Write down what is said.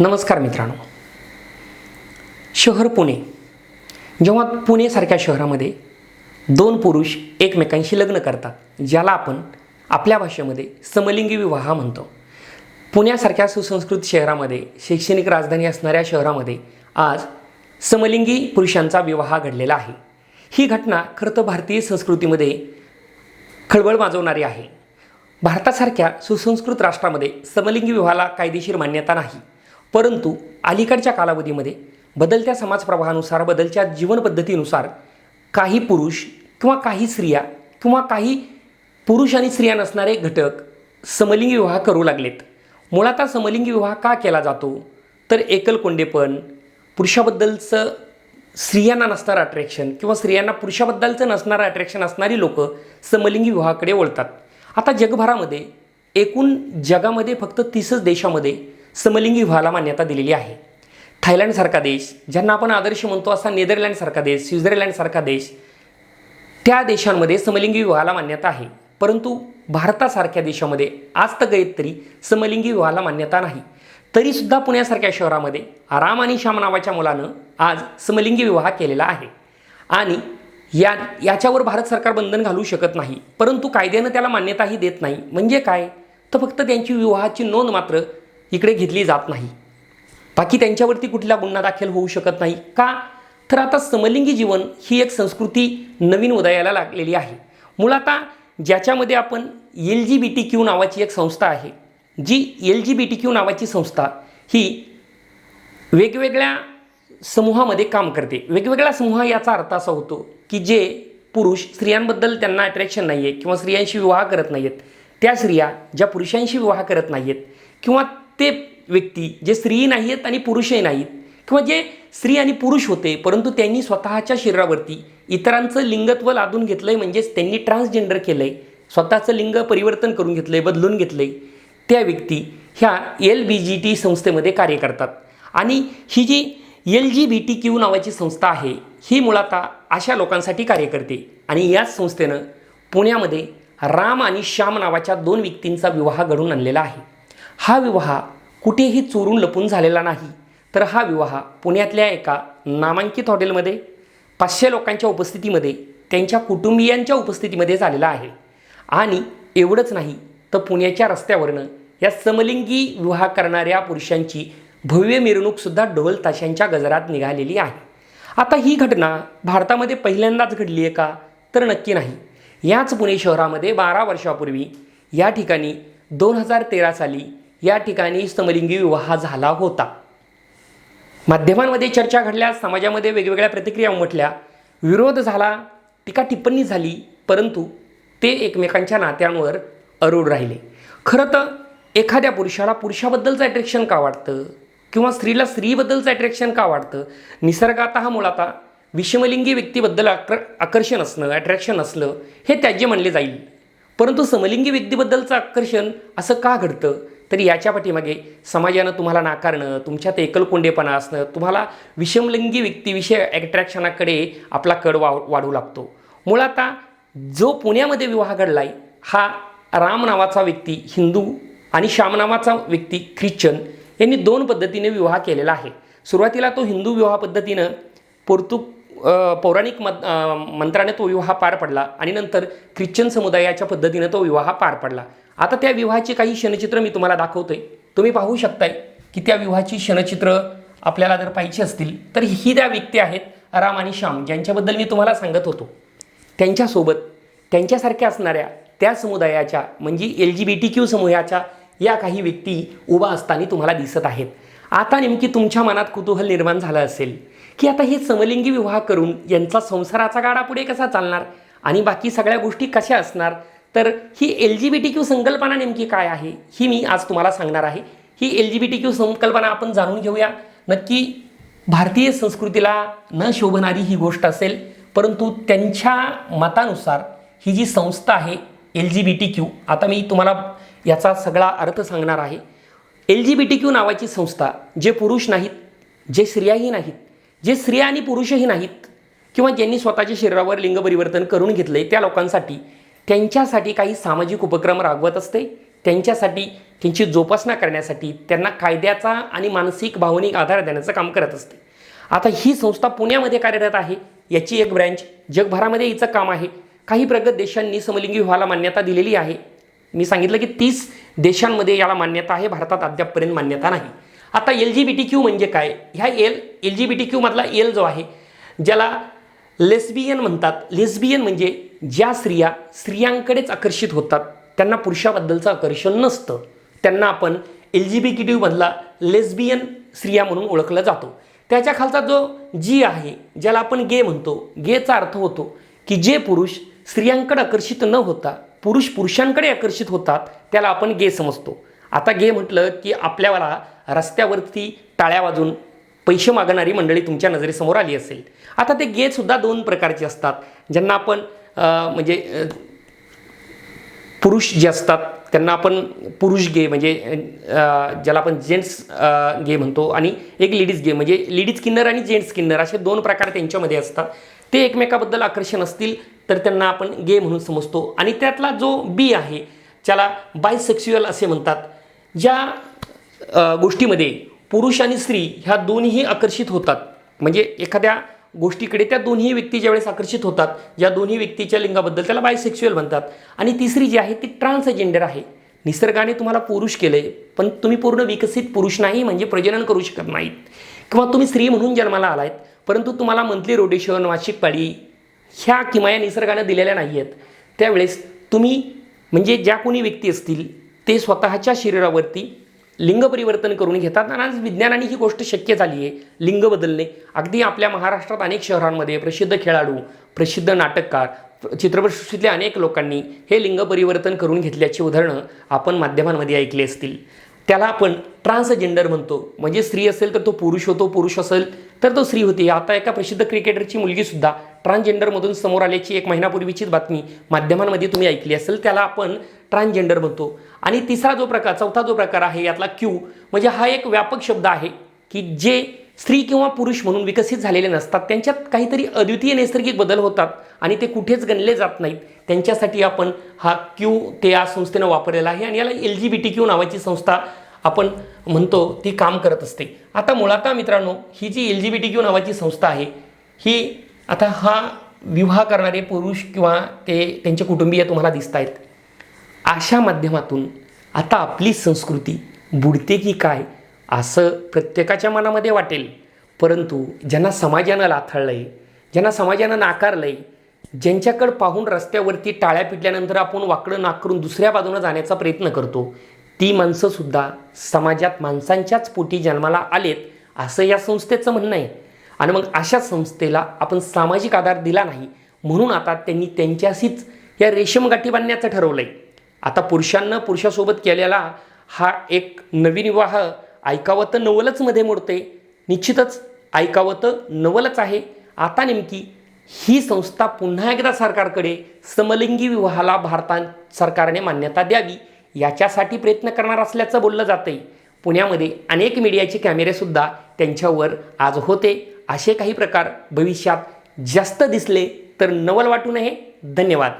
नमस्कार मित्रांनो. शहर पुणे. जेव्हा पुणेसारख्या शहरामध्ये दोन पुरुष एकमेकांशी लग्न करतात ज्याला आपण आपल्या भाषेमध्ये समलिंगी विवाह म्हणतो. पुण्यासारख्या सुसंस्कृत शहरामध्ये शैक्षणिक राजधानी असणाऱ्या शहरामध्ये आज समलिंगी पुरुषांचा विवाह घडलेला आहे. ही घटना खरं तर भारतीय संस्कृतीमध्ये खळबळ माजवणारी आहे. भारतासारख्या सुसंस्कृत राष्ट्रामध्ये समलिंगी विवाहाला कायदेशीर मान्यता नाही. परंतु अलीकडच्या कालावधीमध्ये बदलत्या समाज प्रवाहानुसार बदलत्या जीवनपद्धतीनुसार काही पुरुष किंवा काही स्त्रिया किंवा काही पुरुष आणि स्त्रिया नसणारे घटक समलिंगी विवाह करू लागलेत. मुळात समलिंगी विवाह का केला जातो? तर एकलकोंडेपण पुरुषाबद्दलचं स्त्रियांना नसणारं अट्रॅक्शन किंवा स्त्रियांना पुरुषाबद्दलचं नसणारं अट्रॅक्शन असणारी लोक समलिंगी विवाहाकडे वळतात. आता जगभरामध्ये एकूण जगामध्ये फक्त तीसच देशामध्ये समलिंगी विवाहाला मान्यता दिलेली आहे. थायलंडसारखा देश ज्यांना आपण आदर्श म्हणतो असा नेदरलँडसारखा देश स्वित्झर्लंडसारखा देश त्या देशांमध्ये समलिंगी विवाहाला मान्यता आहे. परंतु भारतासारख्या देशामध्ये आज तगयत तरी समलिंगी विवाहाला मान्यता नाही. तरीसुद्धा पुण्यासारख्या शहरामध्ये राम आणि श्याम नावाच्या मुलानं आज समलिंगी विवाह केलेला आहे. आणि या याच्यावर भारत सरकार बंधन घालू शकत नाही. परंतु कायद्यानं त्याला मान्यताही देत नाही. म्हणजे काय? तर फक्त त्यांची विवाहाची नोंद मात्र इकडे घेतली जात नाही. बाकी त्यांच्यावरती कुठला गुन्हा दाखल होऊ शकत नाही. का? तर आता समलिंगी जीवन ही एक संस्कृती नवीन उदयाला लागलेली आहे. मुळात ज्याच्यामध्ये आपण L G B T Q नावाची एक संस्था आहे जी L G B T Q नावाची संस्था ही वेगवेगळ्या समूहामध्ये काम करते. वेगवेगळा समूह याचा अर्थ असा होतो की जे पुरुष स्त्रियांबद्दल त्यांना अट्रॅक्शन नाही आहे किंवा स्त्रियांशी विवाह करत नाही आहेत त्या स्त्रिया ज्या पुरुषांशी विवाह करत नाही आहेत किंवा ते व्यक्ती जे स्त्री नाही आहेत आणि पुरुषही नाहीत किंवा जे स्त्री आणि पुरुष होते परंतु त्यांनी स्वतःच्या शरीरावरती इतरांचं लिंगत्व लादून घेतलं आहे म्हणजेच त्यांनी ट्रान्सजेंडर केलं आहे स्वतःचं लिंग परिवर्तन करून घेतलं आहे बदलून घेतलं आहे त्या व्यक्ती ह्या एल बी जी टी संस्थेमध्ये कार्य करतात. आणि ही जी L G B T Q नावाची संस्था आहे ही मुळात अशा लोकांसाठी कार्य करते. आणि याच संस्थेनं पुण्यामध्ये राम आणि श्याम नावाच्या दोन व्यक्तींचा विवाह घडून आणलेला आहे. हा विवाह कुठेही चोरून लपून झालेला नाही. तर हा विवाह पुण्यातल्या एका नामांकित हॉटेलमध्ये पाचशे लोकांच्या उपस्थितीमध्ये त्यांच्या कुटुंबियांच्या उपस्थितीमध्ये झालेला आहे. आणि एवढंच नाही तर पुण्याच्या रस्त्यावरनं या समलिंगी विवाह करणाऱ्या पुरुषांची भव्य मिरवणूकसुद्धा ढोल ताशांच्या गजरात निघालेली आहे. आता ही घटना भारतामध्ये पहिल्यांदाच घडली आहे का? तर नक्की नाही. याच पुणे शहरामध्ये बारा वर्षापूर्वी या ठिकाणी दोन हजार तेरा साली या ठिकाणी समलिंगी विवाह झाला होता. माध्यमांमध्ये चर्चा घडल्या समाजामध्ये वेगवेगळ्या प्रतिक्रिया उमटल्या. विरोध झाला टीका टिप्पणी झाली परंतु ते एकमेकांच्या नात्यांवर अरूढ राहिले. खरं तर एखाद्या पुरुषाला पुरुषाबद्दलचं अट्रॅक्शन का वाटतं? किंवा स्त्रीला स्त्रीबद्दलचं अट्रॅक्शन का वाटतं? निसर्गात हा मुळात विषमलिंगी व्यक्तीबद्दल आकर आकर्षण असणं अट्रॅक्शन असलं हे त्याज्य म्हणले जाईल. परंतु समलिंगी व्यक्तीबद्दलचं आकर्षण असं का घडतं? तर याच्या पाठीमागे समाजानं तुम्हाला नाकारणं तुमच्यात एकलकोंडेपणा असणं तुम्हाला विषमलिंगी व्यक्तीविषय ॲट्रॅक्शनाकडे आपला कड वा वाढू लागतो. मुळात जो पुण्यामध्ये विवाह घडलाय हा राम नावाचा व्यक्ती हिंदू आणि श्याम नावाचा व्यक्ती ख्रिश्चन यांनी दोन पद्धतीने विवाह केलेला आहे. सुरुवातीला तो हिंदू विवाह पद्धतीनं पोर्तुग पौराणिक मत मंत्राने तो विवाह पार पडला आणि नंतर ख्रिश्चन समुदायाच्या पद्धतीनं तो विवाह पार पडला. आता त्या विवाहाची काही क्षणचित्र मी तुम्हाला दाखवतोय. तुम्ही पाहू शकताय की त्या विवाहाची क्षणचित्र आपल्याला जर पाहिजे असतील तर ही त्या व्यक्ती आहेत राम आणि श्याम ज्यांच्याबद्दल मी तुम्हाला सांगत होतो. त्यांच्यासोबत त्यांच्यासारख्या असणाऱ्या त्या समुदायाच्या म्हणजे L G B T Q समूहाच्या या काही व्यक्ती उभा असताना तुम्हाला दिसत आहेत. आता नेमकी तुमच्या मनात कुतूहल निर्माण झालं असेल की आता हे समलिंगी विवाह करून यांचा संसाराचा गाडा पुढे कसा चालणार? आणि बाकी सगळ्या गोष्टी कशा असणार? तर ही L G B T Q संकल्पना नेमकी काय आहे ही मी आज तुम्हाला सांगणार आहे. ही L G B T Q संकल्पना आपण जाणून घेऊया. नक्की भारतीय संस्कृतीला न शोभणारी ही गोष्ट असेल परंतु त्यांच्या मतानुसार ही जी संस्था आहे L G B T Q आता मी तुम्हाला याचा सगळा अर्थ सांगणार आहे. L G B T Q नावाची संस्था जे पुरुष नाहीत जे स्त्रियाही नाहीत जे स्त्रिया आणि पुरुषही नाहीत किंवा ज्यांनी स्वतःच्या शरीरावर लिंग परिवर्तन करून घेतलं आहे त्या लोकांसाठी त्यांच्यासाठी काही सामाजिक उपक्रम राबवत असते. त्यांच्यासाठी त्यांची जोपासना करण्यासाठी त्यांना कायद्याचा आणि मानसिक भावनिक आधार देण्याचं काम करत असते. आता ही संस्था पुण्यामध्ये कार्यरत आहे. याची एक ब्रँच जगभरामध्ये हिचं काम आहे. काही प्रगत देशांनी समलिंगी विवाहाला मान्यता दिलेली आहे. मी सांगितलं की तीस देशांमध्ये याला मान्यता आहे. भारतात अद्यापपर्यंत मान्यता नाही. आता L G B T Q म्हणजे काय? ह्या L L G B T क्यूमधला L जो आहे ज्याला लेस्बियन म्हणतात. लेस्बियन म्हणजे ज्या स्त्रिया स्त्रियांकडेच आकर्षित होतात त्यांना पुरुषाबद्दलचं आकर्षण नसतं. त्यांना आपण L G B T lesbian स्त्रिया म्हणून ओळखलं जातो. त्याच्या खालचा जो जी आहे ज्याला आपण गे म्हणतो गेचा अर्थ होतो की जे पुरुष स्त्रियांकडे आकर्षित न होता पुरुष पुरुषांकडे आकर्षित होतात त्याला आपण गे समजतो. आता गे म्हटलं की आपल्याला रस्त्यावरती टाळ्या वाजून पैसे मागणारी मंडळी तुमच्या नजरेसमोर आली असेल. आता ते गे सुद्धा दोन प्रकारचे असतात ज्यांना आपण म्हणजे पुरुष जे असतात त्यांना आपण पुरुष गे म्हणजे ज्याला आपण जेंट्स गे म्हणतो आणि एक लेडीज गे म्हणजे लेडीज किन्नर आणि जेंट्स किन्नर असे दोन प्रकार त्यांच्यामध्ये असतात. ते एकमेकाबद्दल आकर्षण असतील तर त्यांना आपण गे म्हणून समजतो. आणि त्यातला जो बी आहे ज्याला बायसेक्स्युअल असे म्हणतात. ज्या गोष्टीमध्ये पुरुष आणि स्त्री ह्या दोन्हीही आकर्षित होतात. म्हणजे एखाद्या गोष्टीकडे त्या दोन्ही व्यक्ती ज्यावेळेस आकर्षित होतात या दोन्ही व्यक्तीच्या लिंगाबद्दल त्याला बायसेक्च्युअल म्हणतात. आणि तिसरी जी आहे ती ट्रान्सजेंडर आहे. निसर्गाने तुम्हाला पुरुष केले पण तुम्ही पूर्ण विकसित पुरुष नाही म्हणजे प्रजनन करू शकत नाहीत. किंवा तुम्ही स्त्री म्हणून जन्माला आलायत परंतु तुम्हाला मंथली रोटेशन वार्षिक पाळी ह्या किमाया निसर्गानं दिलेल्या नाही आहेत त्यावेळेस तुम्ही म्हणजे ज्या कोणी व्यक्ती असतील ते स्वतःच्या शरीरावरती लिंग परिवर्तन करून घेतात आणि आज विज्ञानाने ही गोष्ट शक्य झाली आहे. लिंग बदलणे. अगदी आपल्या महाराष्ट्रात अनेक शहरांमध्ये प्रसिद्ध खेळाडू प्रसिद्ध नाटककार चित्रपटसृष्टीतल्या अनेक लोकांनी हे लिंग परिवर्तन करून घेतल्याची उदाहरणं आपण माध्यमांमध्ये ऐकली असतील. त्याला आपण ट्रान्सजेंडर म्हणतो. म्हणजे स्त्री असेल तर तो पुरुष होतो पुरुष असेल तर तो स्त्री होती. आता एका प्रसिद्ध क्रिकेटरची मुलगीसुद्धा ट्रान्सजेंडरमधून समोर आल्याची एक महिनापूर्वीचीच बातमी माध्यमांमध्ये तुम्ही ऐकली असेल. त्याला आपण ट्रान्सजेंडर म्हणतो. आणि तिसरा जो प्रकार चौथा जो प्रकार आहे यातला क्यू म्हणजे हा एक व्यापक शब्द आहे की जे स्त्री किंवा पुरुष म्हणून विकसित झालेले नसतात. त्यांच्यात काहीतरी अद्वितीय नैसर्गिक बदल होतात आणि ते कुठेच गणले जात नाहीत. त्यांच्यासाठी आपण हा क्यू ते या संस्थेनं वापरलेला आहे आणि याला L G B T Q नावाची संस्था आपण म्हणतो ती काम करत असते. आता मुळात मित्रांनो ही जी L G B T Q नावाची संस्था आहे ही आता हा विवाह करणारे पुरुष किंवा ते त्यांचे कुटुंबीय तुम्हाला दिसत आहेत अशा माध्यमातून आता आपली संस्कृती बुडते की काय? असं प्रत्येकाच्या मनामध्ये वाटेल. परंतु ज्यांना समाजानं लाथाळलं आहे ज्यांना समाजानं नाकारलं आहे ज्यांच्याकडं पाहून रस्त्यावरती टाळ्या पिटल्यानंतर आपण वाकडं नाकरून दुसऱ्या बाजूनं जाण्याचा प्रयत्न करतो ती माणसंसुद्धा समाजात माणसांच्याच पोटी जन्माला आलेत असं या संस्थेचं म्हणणं आहे. आणि मग अशा संस्थेला आपण सामाजिक आधार दिला नाही म्हणून आता त्यांनी त्यांच्याशीच या रेशमगाठी बांधण्याचं ठरवलं आहे आता पुरुषांना पुरुषासोबत केलेला हा एक नवीन विवाह ऐकावं तर नवलच मध्ये मोडते. निश्चितच ऐकावं तर नवलच आहे. आता नेमकी ही संस्था पुन्हा एकदा सरकारकडे समलिंगी विवाहाला भारतात सरकारने मान्यता द्यावी याच्यासाठी प्रयत्न करणार असल्याचं बोललं जातंय. पुण्यामध्ये अनेक मीडियाचे कॅमेरेसुद्धा त्यांच्यावर आज होते. असे काही प्रकार भविष्यात जास्त दिसले तर नवल वाटू नये. धन्यवाद.